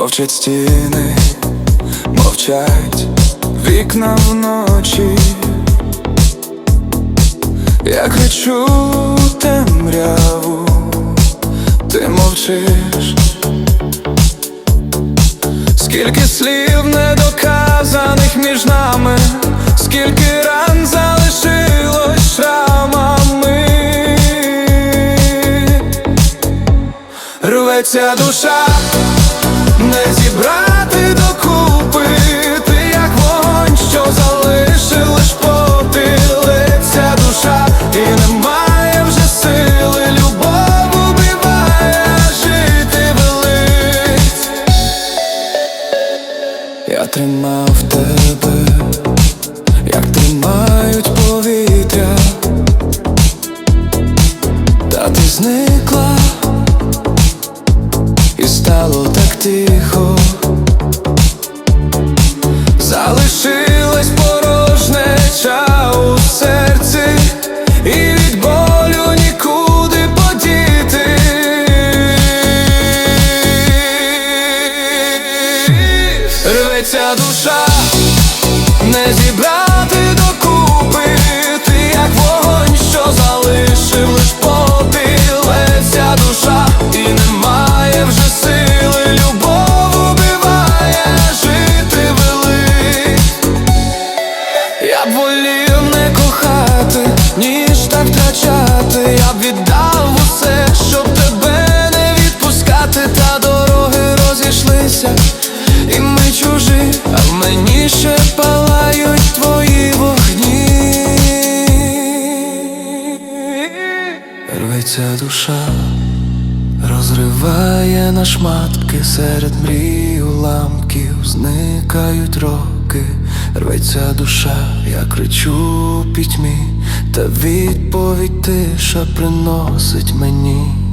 Мовчать стіни, мовчать вікна вночі. Я кричу темряву, ти мовчиш. Скільки слів недоказаних між нами, скільки ран залишилось шрамами. Рветься душа, не зібрати докупи, як вогонь, що залишив лиш душа, і немає вже сили, любов убиває, а жити велить. Я тримав тебе, як тримають повітря, та ти зникла, стало так тихо, залишилась порожнеча у серці, і від болю нікуди подіти. Рветься душа, не зібрати ще палають твої вогні. Рветься душа, розриває на шматки серед мрій уламків, зникають роки, рветься душа, я кричу пітьмі, та відповідь тиша приносить мені.